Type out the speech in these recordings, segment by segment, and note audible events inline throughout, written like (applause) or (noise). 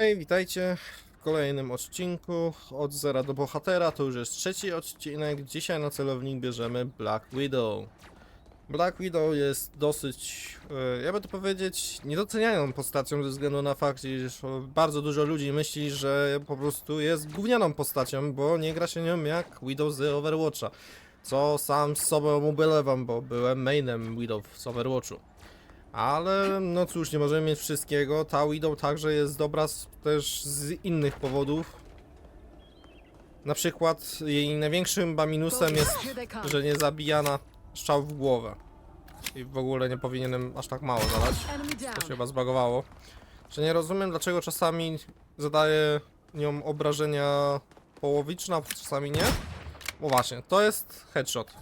Hej, witajcie w kolejnym odcinku od zera do bohatera. To już jest trzeci odcinek. Dzisiaj na celownik bierzemy Black Widow. Black Widow jest dosyć, e, ja by to powiedzieć, niedocenianą postacią ze względu na fakt, iż bardzo dużo ludzi myśli, że po prostu jest gównianą postacią, bo nie gra się nią jak Widow z Overwatcha. Co sam z sobą ubylewam, bo byłem mainem Widow z Overwatchu. Ale no cóż, nie możemy mieć wszystkiego. Ta Widow także jest dobra też z innych powodów. Na przykład jej największym minusem jest, że nie zabija na strzał w głowę. I w ogóle nie powinienem aż tak mało zadać. To się chyba zbagowało. Że nie rozumiem dlaczego czasami zadaje nią obrażenia połowiczne, a czasami nie. Bo właśnie, to jest headshot.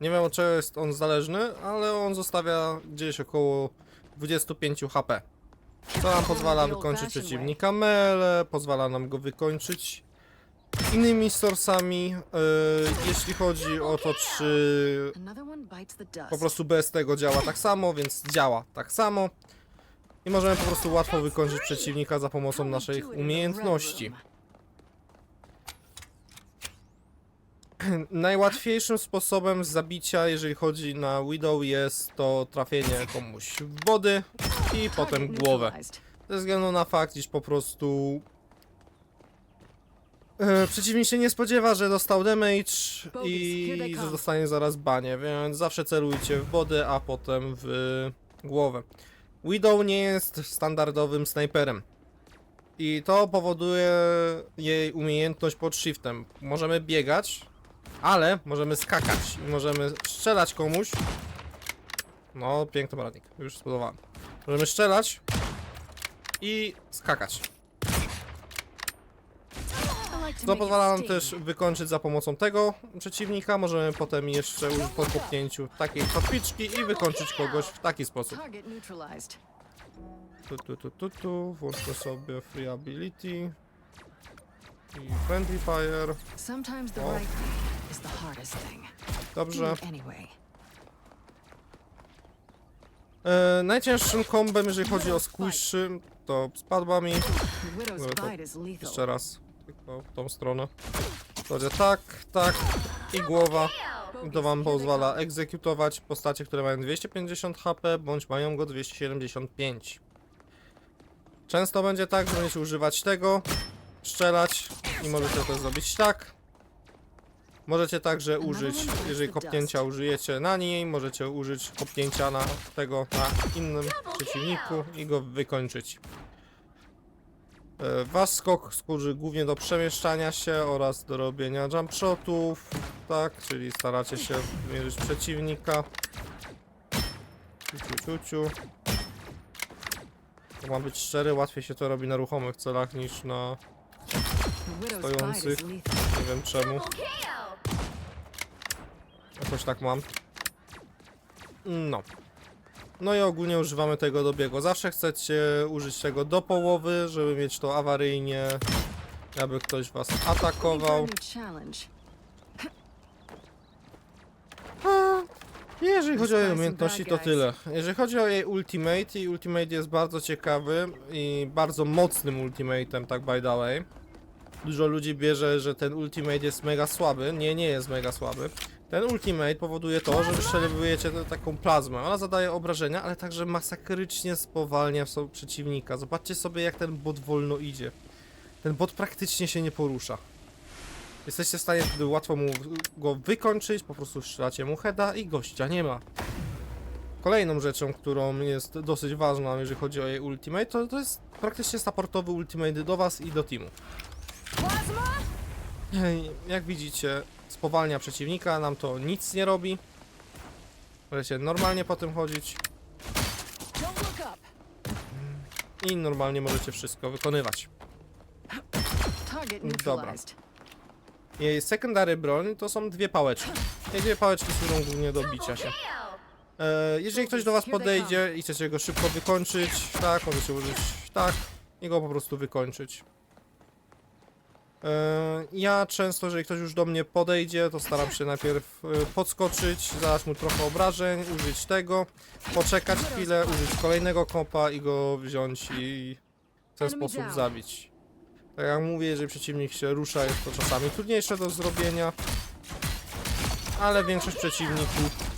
Nie wiem od czego jest on zależny, ale on zostawia gdzieś około 25 HP. Co nam pozwala wykończyć przeciwnika mele, pozwala nam go wykończyć innymi source'ami. Yy, jeśli chodzi o to, czy po prostu bez tego działa tak samo, więc działa tak samo. I możemy po prostu łatwo wykończyć przeciwnika za pomocą naszych umiejętności. (clears throat) Najłatwiejszym sposobem zabicia, jeżeli chodzi na Widow, jest to trafienie komuś w wody i potem głowę. Ze względu na fakt, iż po prostu e, przeciwnik się nie spodziewa, że dostał damage i że dostanie zaraz banie, więc zawsze celujcie w wodę, a potem w głowę. Widow nie jest standardowym snajperem. I to powoduje jej umiejętność pod shiftem. Możemy biegać, ale możemy skakać i możemy strzelać komuś. No, piękny poradnik, już spodobałem. Możemy strzelać i skakać. To pozwala nam też wykończyć za pomocą tego przeciwnika. Możemy potem jeszcze po popchnięciu takiej kotwiczki i wykończyć kogoś w taki sposób. Tu, tu, tu, tu, tu. Włączmy sobie free ability. I friendly fire. Sometimes Dobrze. E, najcięższym kombem, jeżeli chodzi o squishy, to spadła mi. Dobra. Jeszcze raz. Tylko w tą stronę. Będzie tak, tak i głowa. I to wam pozwala egzekutować postacie, które mają 250 HP, bądź mają go 275. Często będzie tak, że będziecie używać tego, strzelać i możecie to zrobić tak. Możecie także użyć, jeżeli kopnięcia użyjecie na niej, możecie użyć kopnięcia na tego na innym przeciwniku i go wykończyć. E, Wasz skok służy głównie do przemieszczania się oraz do robienia jump shotów, tak, czyli staracie się mierzyć przeciwnika. Ciu, ciu, ciu. To ma być szczery, łatwiej się to robi na ruchomych celach niż na stojących. nie wiem czemu. Jakoś tak mam. No. No i ogólnie używamy tego do biegu. Zawsze chcecie użyć tego do połowy, żeby mieć to awaryjnie, aby ktoś was atakował. Jeżeli chodzi o jej umiejętności, to tyle. Jeżeli chodzi o jej ultimate, jej ultimate jest bardzo ciekawy i bardzo mocnym ultimatem, tak by the way. Dużo ludzi bierze, że ten ultimate jest mega słaby. Nie, nie jest mega słaby. Ten ultimate powoduje to, że wystrzeliwujecie taką plazmę. Ona zadaje obrażenia, ale także masakrycznie spowalnia przeciwnika. Zobaczcie sobie, jak ten bot wolno idzie. Ten bot praktycznie się nie porusza. Jesteście w stanie wtedy łatwo mu go wykończyć, po prostu strzelacie mu heada i gościa nie ma. Kolejną rzeczą, którą jest dosyć ważna, jeżeli chodzi o jej ultimate, to, to jest praktycznie supportowy ultimate do was i do teamu. Jak widzicie, spowalnia przeciwnika, nam to nic nie robi. Możecie normalnie po tym chodzić i normalnie możecie wszystko wykonywać. Dobra. Jej secondary broń to są dwie pałeczki. Te dwie pałeczki służą głównie do bicia się. E, jeżeli ktoś do was podejdzie i chcecie go szybko wykończyć, tak, możecie użyć tak i go po prostu wykończyć. E, ja często, jeżeli ktoś już do mnie podejdzie, to staram się najpierw e, podskoczyć, zadać mu trochę obrażeń, użyć tego, poczekać chwilę, użyć kolejnego kopa i go wziąć i w ten sposób zabić. Tak jak mówię, jeżeli przeciwnik się rusza, jest to czasami trudniejsze do zrobienia, ale większość przeciwników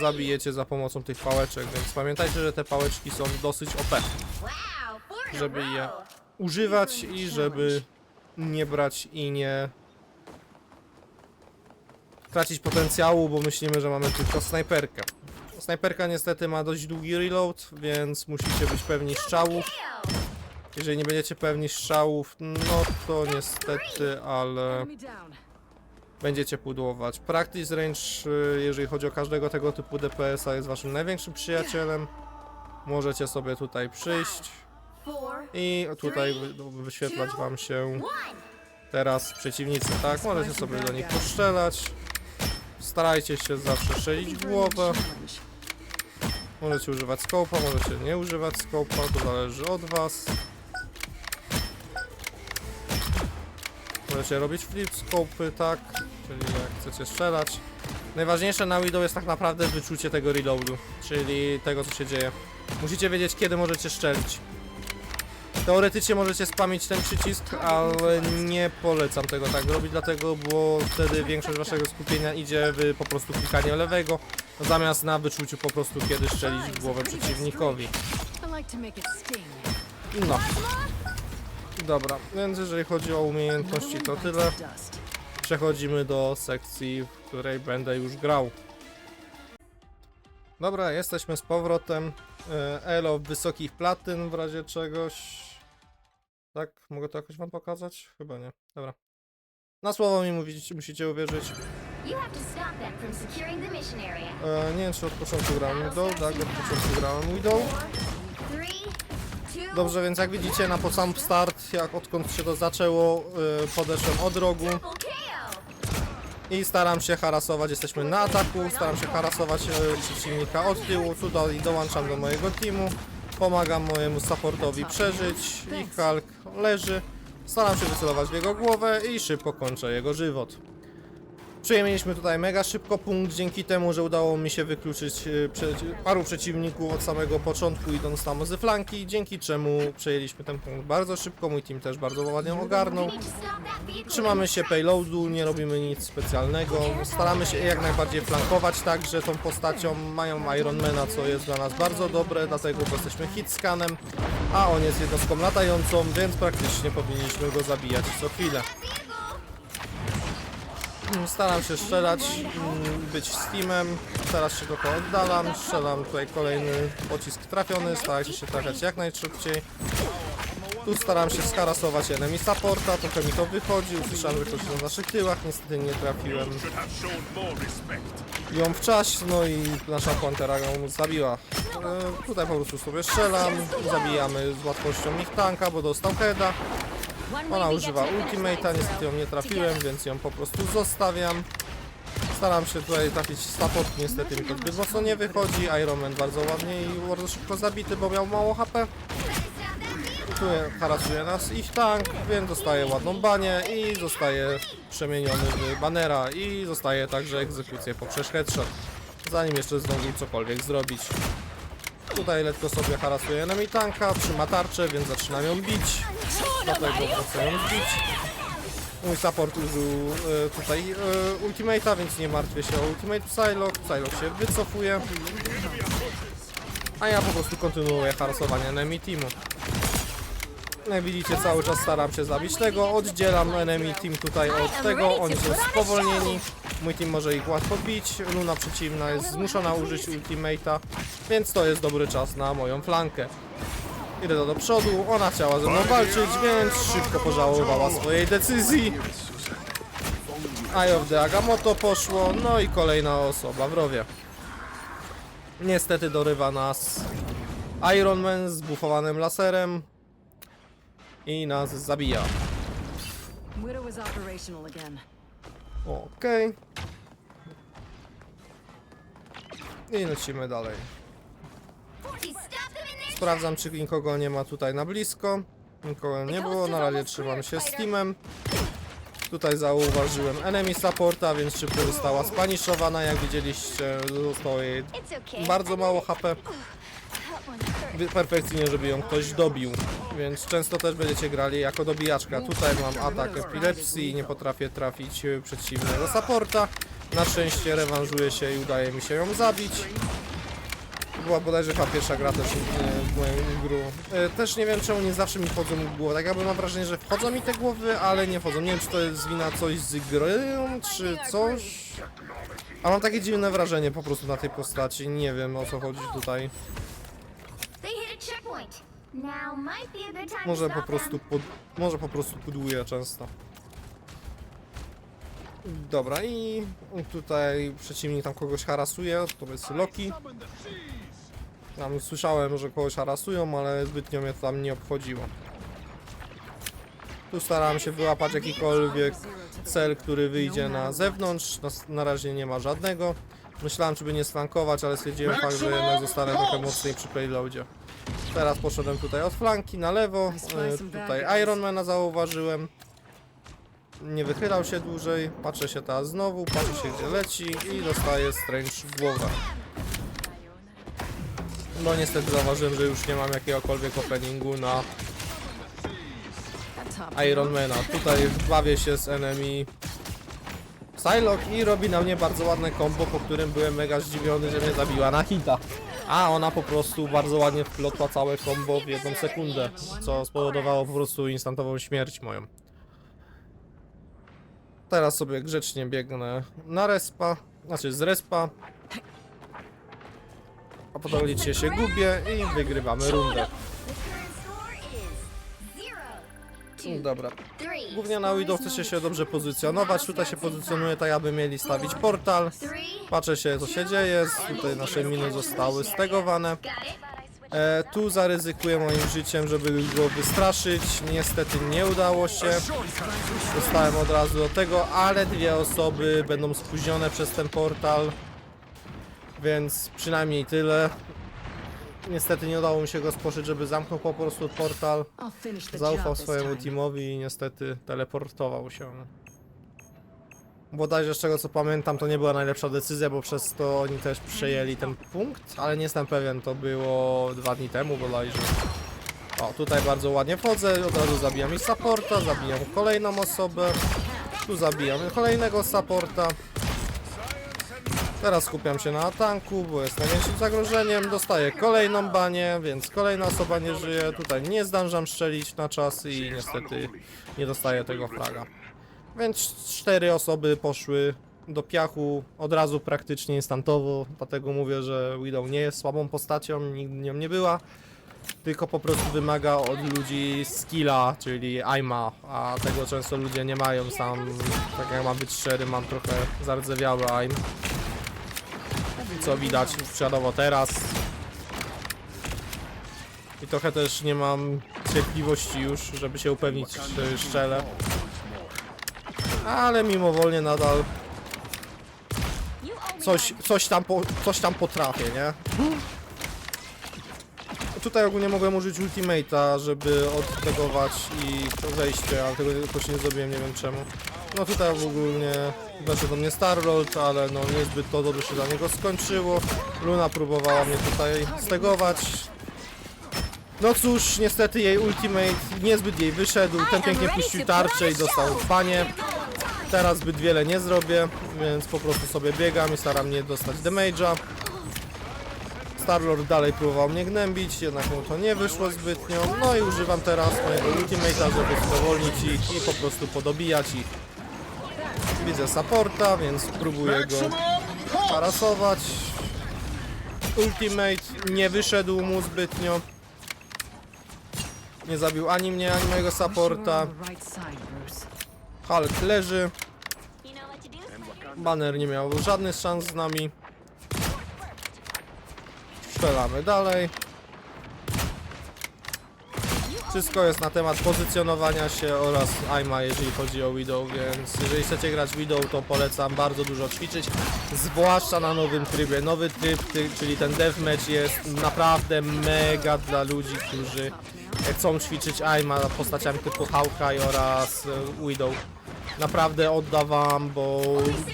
zabijecie za pomocą tych pałeczek, więc pamiętajcie, że te pałeczki są dosyć OP, żeby je używać i żeby nie brać i nie tracić potencjału, bo myślimy, że mamy tylko snajperkę. Snajperka niestety ma dość długi reload, więc musicie być pewni strzałów. Jeżeli nie będziecie pewni strzałów, no to niestety, ale będziecie pudłować. Practice range, y, jeżeli chodzi o każdego tego typu DPS-a, jest waszym największym przyjacielem. Możecie sobie tutaj przyjść. I tutaj wy- wyświetlać wam się teraz przeciwnicy, tak? Możecie sobie do nich postrzelać. Starajcie się zawsze strzelić w głowę. Możecie używać skopa, możecie nie używać skopa, to zależy od was. Możecie robić flip scopy, tak? Czyli jak chcecie strzelać. Najważniejsze na Widow jest tak naprawdę wyczucie tego reloadu, czyli tego co się dzieje. Musicie wiedzieć kiedy możecie strzelić. Teoretycznie możecie spamić ten przycisk, ale nie polecam tego tak robić, dlatego bo wtedy większość waszego skupienia idzie w po prostu klikanie lewego, zamiast na wyczuciu po prostu kiedy strzelić w głowę przeciwnikowi. No. Dobra, więc jeżeli chodzi o umiejętności to tyle. Przechodzimy do sekcji, w której będę już grał. Dobra, jesteśmy z powrotem. E, Elo wysokich platyn w razie czegoś. Tak? Mogę to jakoś wam pokazać? Chyba nie. Dobra. Na słowo mi mówić, musicie uwierzyć. E, nie wiem, czy od początku grałem Widow. Tak, od początku grałem Widow. Dobrze, więc jak widzicie, na po sam start, jak odkąd się to zaczęło, e, podeszłem od rogu. I staram się harasować, jesteśmy na ataku, staram się harasować e, przeciwnika od tyłu, tutaj dołączam do mojego teamu, pomagam mojemu supportowi przeżyć, ich Hulk leży, staram się wycelować w jego głowę i szybko kończę jego żywot. Przejęliśmy tutaj mega szybko punkt, dzięki temu, że udało mi się wykluczyć e, paru przeciwników od samego początku idąc tam ze flanki, dzięki czemu przejęliśmy ten punkt bardzo szybko, mój team też bardzo ładnie ogarnął. Trzymamy się payloadu, nie robimy nic specjalnego. Staramy się jak najbardziej flankować także tą postacią. Mają Ironmana, co jest dla nas bardzo dobre, dlatego jesteśmy hitscanem, a on jest jednostką latającą, więc praktycznie powinniśmy go zabijać co chwilę. Mm, Staram się strzelać, mm, być Steamem, teraz się trochę oddalam, strzelam tutaj kolejny pocisk trafiony, starajcie się trafiać jak najszybciej. Tu staram się skarasować enemy supporta, trochę mi to wychodzi, usłyszałem, że ktoś na naszych tyłach, niestety nie trafiłem ją w czas, no i nasza Pantera ją zabiła. E, tutaj po prostu sobie strzelam, zabijamy z łatwością ich tanka, bo dostał heada. Ona używa ultimate'a, niestety ją nie trafiłem, więc ją po prostu zostawiam. Staram się tutaj trafić support, niestety mi to zbyt mocno nie wychodzi. Iron Man bardzo ładnie i bardzo szybko zabity, bo miał mało HP. Tu harasuje nas ich tank, więc dostaje ładną banię i zostaje przemieniony w banera i zostaje także egzekucję poprzez headshot. Zanim jeszcze zdążył cokolwiek zrobić. Tutaj lekko sobie harasuje enemy tanka, trzyma tarczę, więc zaczynam ją bić. Dlatego zbić. Mój support użył e, tutaj e, ultimate'a, więc nie martwię się o ultimate Psylocke. Psylocke się wycofuje. A ja po prostu kontynuuję harasowanie enemy teamu. Jak widzicie cały czas staram się zabić tego, oddzielam enemy team tutaj od tego, oni są spowolnieni. Mój team może ich łatwo bić, Luna przeciwna jest zmuszona użyć ultimate'a, więc to jest dobry czas na moją flankę. Idę to do przodu, ona chciała ze mną walczyć, więc szybko pożałowała swojej decyzji. Eye of the Agamotto poszło, no i kolejna osoba w rowie. Niestety dorywa nas Iron Man z bufowanym laserem i nas zabija. Okej. I lecimy dalej. Sprawdzam, czy nikogo nie ma tutaj na blisko. Nikogo nie było, na razie trzymam się Steamem. Tutaj zauważyłem enemy supporta, więc szybko została spaniszowana, jak widzieliście, zostało jej bardzo mało HP. Perfekcyjnie, żeby ją ktoś dobił. Więc często też będziecie grali jako dobijaczka. Tutaj mam atak epilepsji i nie potrafię trafić przeciwnego supporta. Na szczęście rewanżuję się i udaje mi się ją zabić. Była bodajże chyba pierwsza gra też e, w moim gru. E, Też nie wiem czemu nie zawsze mi wchodzą w głowę. Tak jakby mam wrażenie, że wchodzą mi te głowy, ale nie wchodzą. Nie wiem czy to jest wina coś z gry, czy coś. A mam takie dziwne wrażenie po prostu na tej postaci. Nie wiem o co chodzi tutaj. Może po prostu pod, może po prostu pudłuję często. Dobra i tutaj przeciwnik tam kogoś harasuje, to jest Loki. Tam słyszałem, że kogoś harasują, ale zbytnio mnie to tam nie obchodziło. Tu starałem się wyłapać jakikolwiek cel, który wyjdzie na zewnątrz. Na, na razie nie ma żadnego. Myślałem, czy by nie sflankować, ale stwierdziłem fakt, że jednak zostanę trochę mocniej przy payloadzie. Teraz poszedłem tutaj od flanki na lewo. e, Tutaj Ironmana zauważyłem. Nie wychylał się dłużej. Patrzę się teraz znowu, patrzę się gdzie leci i dostaję Strange w głowę. No niestety zauważyłem, że już nie mam jakiegokolwiek openingu na Ironmana. Tutaj bawię się z enemy Psylocke i robi na mnie bardzo ładne combo, po którym byłem mega zdziwiony, że mnie zabiła na hita. A ona po prostu bardzo ładnie wplotła całe combo w jedną sekundę, co spowodowało po prostu instantową śmierć moją. Teraz sobie grzecznie biegnę na respa, znaczy z respa. A potem się gubię i wygrywamy rundę. Two, Dobra. Głównie na Widow chce się dobrze pozycjonować. Tutaj się pozycjonuje tak, aby mieli stawić portal. Patrzę się, co się dzieje. Tutaj nasze miny zostały stegowane. E, tu zaryzykuję moim życiem, żeby go wystraszyć. Niestety nie udało się. Dostałem od razu do tego, ale dwie osoby będą spóźnione przez ten portal. Więc przynajmniej tyle. Niestety nie udało mi się go spłoszyć, żeby zamknął po prostu portal. Zaufał swojemu teamowi i niestety teleportował się. Bodajże z czego co pamiętam to nie była najlepsza decyzja, bo przez to oni też przejęli ten punkt, ale nie jestem pewien, to było dwa dni temu bodajże. O, tutaj bardzo ładnie wchodzę, od razu zabijam i supporta, zabijam kolejną osobę, tu zabijam kolejnego supporta. Teraz skupiam się na tanku, bo jest największym zagrożeniem. Dostaję kolejną banię, więc kolejna osoba nie żyje. Tutaj nie zdążam strzelić na czas i niestety nie dostaję tego fraga. Więc cztery osoby poszły do piachu od razu praktycznie instantowo. Dlatego mówię, że Widow nie jest słabą postacią, nigdy nią nie była. Tylko po prostu wymaga od ludzi skilla, czyli aima, a tego często ludzie nie mają. Sam, tak jak mam być szczery, mam trochę zardzewiały aim co widać przykładowo teraz. I trochę też nie mam cierpliwości już, żeby się upewnić, czy szczelę. Ale mimowolnie nadal coś, coś, tam, po, coś tam potrafię, nie? Tutaj ogólnie mogłem użyć ultimate'a, żeby odtegować i wejście, ale tego jakoś nie zrobiłem, nie wiem czemu. No tutaj ogólnie weszł do mnie Starlord, ale no niezbyt to dobrze się dla niego skończyło. Luna próbowała mnie tutaj stegować. No cóż, niestety jej ultimate niezbyt jej wyszedł. Ten pięknie puścił tarczę i dostał panie. Teraz zbyt wiele nie zrobię, więc po prostu sobie biegam i staram nie dostać damage'a. Starlord dalej próbował mnie gnębić, jednak mu to nie wyszło zbytnio. No i używam teraz mojego ultimate'a, żeby spowolnić ich i po prostu podobijać ich. Widzę supporta, więc próbuję go harasować. Ultimate nie wyszedł mu zbytnio. Nie zabił ani mnie, ani mojego supporta. Hulk leży. Banner nie miał żadnych szans z nami. Strzelamy dalej. Wszystko jest na temat pozycjonowania się oraz aima, jeżeli chodzi o Widow, więc jeżeli chcecie grać Widow, to polecam bardzo dużo ćwiczyć, zwłaszcza na nowym trybie. Nowy tryb, czyli ten deathmatch jest naprawdę mega dla ludzi, którzy chcą ćwiczyć aima postaciami typu Hawkeye oraz e, Widow. Naprawdę odda wam, bo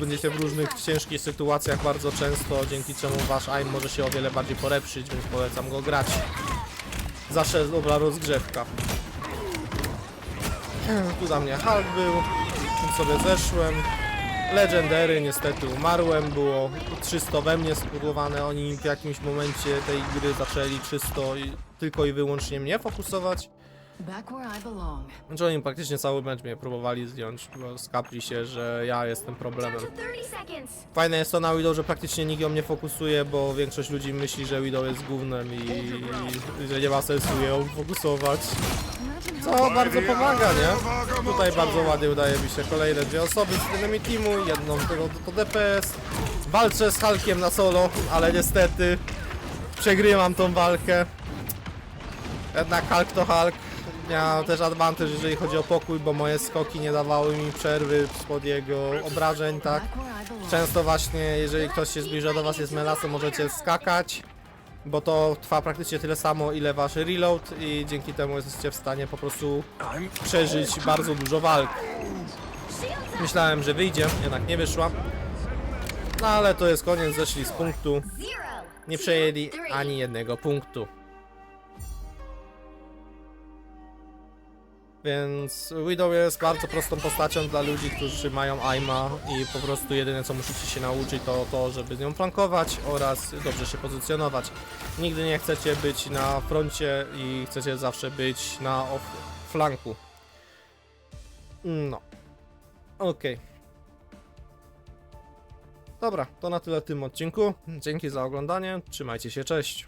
będziecie w różnych ciężkich sytuacjach bardzo często, dzięki czemu wasz aim może się o wiele bardziej polepszyć, więc polecam go grać. Zawsze dobra rozgrzewka. Tu za mnie Hulk był, tym sobie zeszłem. Legendary, niestety umarłem, było 300 we mnie spudłowane, oni w jakimś momencie tej gry zaczęli 300 i tylko i wyłącznie mnie fokusować. Back where I belong. Znaczy oni praktycznie cały mecz mnie próbowali zdjąć, bo skapli się, że ja jestem problemem. Down to 30 seconds. Fajne jest to na Widow, że praktycznie nikt ją nie fokusuje, bo większość ludzi myśli, że Widow jest gównem i, i że nie ma sensu ją fokusować. Co bardzo pomaga, nie? Tutaj bardzo ładnie udaje mi się kolejne dwie osoby z enemy teamu, jedną to, to DPS. Walczę z Hulkiem na solo, ale niestety przegrywam tą walkę. Jednak Hulk to Hulk. Miał też advantage, jeżeli chodzi o pokój, bo moje skoki nie dawały mi przerwy spod jego obrażeń, tak? Często właśnie, jeżeli ktoś się zbliża do was, jest melasem, możecie skakać, bo to trwa praktycznie tyle samo, ile wasz reload i dzięki temu jesteście w stanie po prostu przeżyć bardzo dużo walk. Myślałem, że wyjdzie, jednak nie wyszła. No ale to jest koniec, zeszli z punktu. Nie przejęli ani jednego punktu. Więc Widow jest bardzo prostą postacią dla ludzi, którzy mają aima i po prostu jedyne co musicie się nauczyć to to, żeby z nią flankować oraz dobrze się pozycjonować. Nigdy nie chcecie być na froncie i chcecie zawsze być na flanku. No. Okej. Dobra, to na tyle w tym odcinku. Dzięki za oglądanie. Trzymajcie się, cześć.